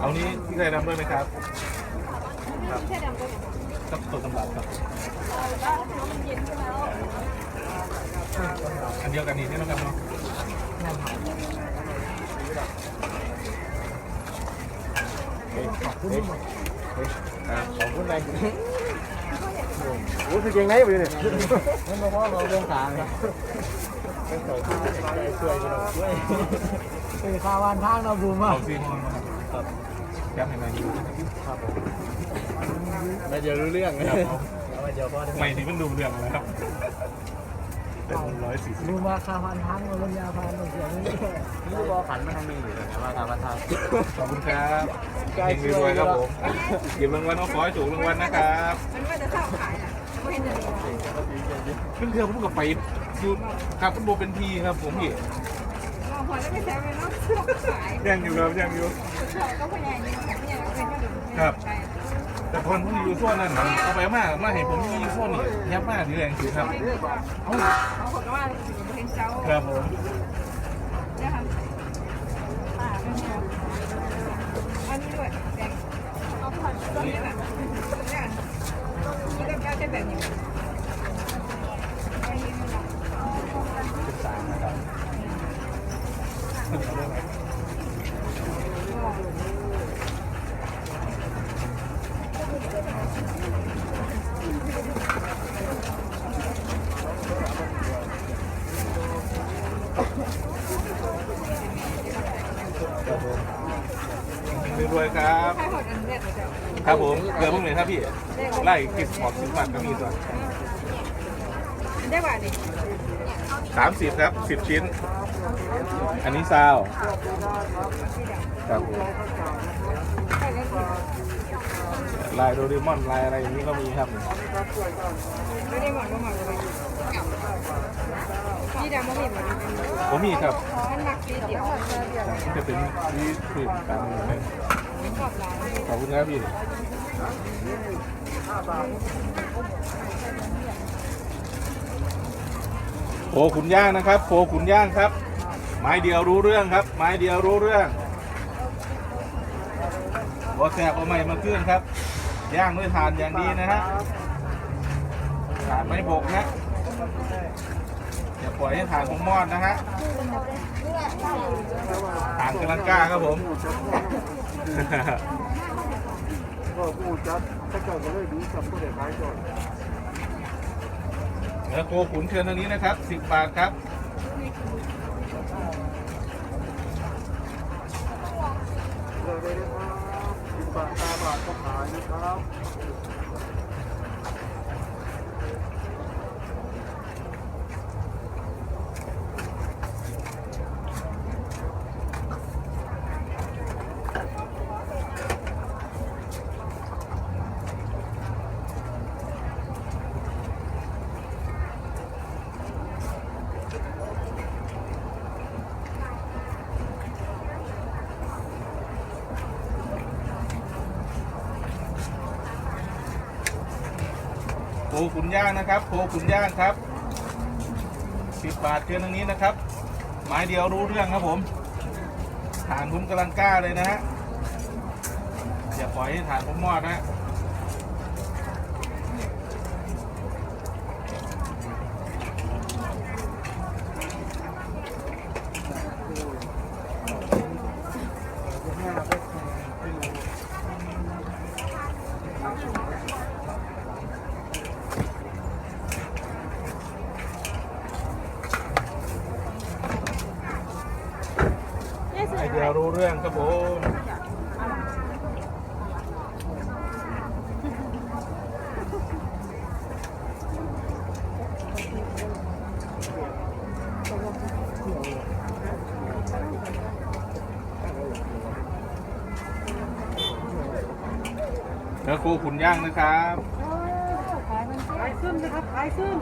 เอานี้พี่ไก่ดำด้วยไหมครับครับแค่ดำก็ครับตัวสำหรับครับมันเย็นขึ้นแล้วอันเดียวกันนี่ใช่ไหมครับเนาะเฮ้ยเฮ้ยเฮ้ยอ่าขอบคุณนายโอ้คือเก่งไหนไปเนี่ยมันมาพ่อเราเรื่องขาครับช่วยกันช่วย คือข้าววันทางเราบูมอะเอาซีมอนมาครับแก้มยังไงดีไม่จะรู้เรื่องครับผมไม่จะพ่อไม่ที่มันดูเรื่องอะไรครับเป็นร้อยสี่สิบบูมมาข้าววันทางเราเรื่องยาพานเราเสียนี่นี่บอขันมันทำมีอยู่แต่ว่าข้าววันทางขอบคุณครับเฮงรวยๆครับผมหยิบรางวัลมาขอให้ถูกรางวัลนะครับมันว่าจะเศร้าขายอะไม่เห็นจะดีเพิ่งเทือผมกับไปอยู่ครับคุณโบเป็นทีครับผมพี่ เราพอแล้วไม่แซวเลยเนาะเสื้อขายยังอยู่ครับยังอยู่เราก็พยายามยิงเนี่ยเราเป็นว่าดูใช่แต่คนผมอยู่ส่วนนั้นนะเอาไปมากมาเห็นผมอยู่ส่วนนี้ยับมากนี่แรงคือครับเอ้าเขาบอกว่าเป็นเจ้าครับผมเนี่ยค่ะป่าเป็นเนี่ยอันนี้ด้วยแดงเอาผ่อนตัวนี้แบบเนี่ยนี่ก็จะแบบนี้ สิบสามนะครับค รับผมรวยๆครับใช่หดอันเล็ดเลยจ้ะครับผมเกลือพวกไหนครับพี่ ไล่กิสหอกสิบบาทก็มีตัวได้ป่ะดิสามสิบครับสิบชิ้น อันนี้ซาวครับผมใช่แล้วสิลายโดเรมอนลายอะไรอย่างนี้ก็มีครับไม่ได้หมดก็หมดเลยพี่ ดำไม่มีหมดผมมีครับมันหนักสีเดียวที่จะเป็นที่คือตามนี้เลยขอบร้ขอบคุณครับพี่โคขุนย่างนะครับโคขุนย่างครับ ไม้เดียวรู้เรื่องครับ ไม้เดียวรู้เรื่องบอแสบเอาใหม่มาเคลื่อนครับ ย่างด้วยถ่านอย่างดีนะฮะถ่านไม่บกนะ อย่าปล่อยให้ถ่านของมอดนะฮะถ่านกำลังกล้าครับผมก็พูดจัดถ้าเกิดก็เลยดีกับผู้เด็กขายก่อนเนื้อโคขุนเชิญทางนี้นะครับ 10 บาทครับเลิกได้ครับสิบบาทตาบาทก็ขายนะครับ ขุนย่างนะครับโคขุนย่างครับ10บาทเชิญทางนี้นะครับไม้เดียวรู้เรื่องครับผมฐานผมกำลังกล้าเลยนะฮะอย่าปล่อยให้ฐานผมมอดนะฮะ นี่สุด ไอ เดียวรู้เรื่องครับผมเนื้อโคขุนย่างนะครับ ขายมันขายขึ้นนะครับ ขายขึ้น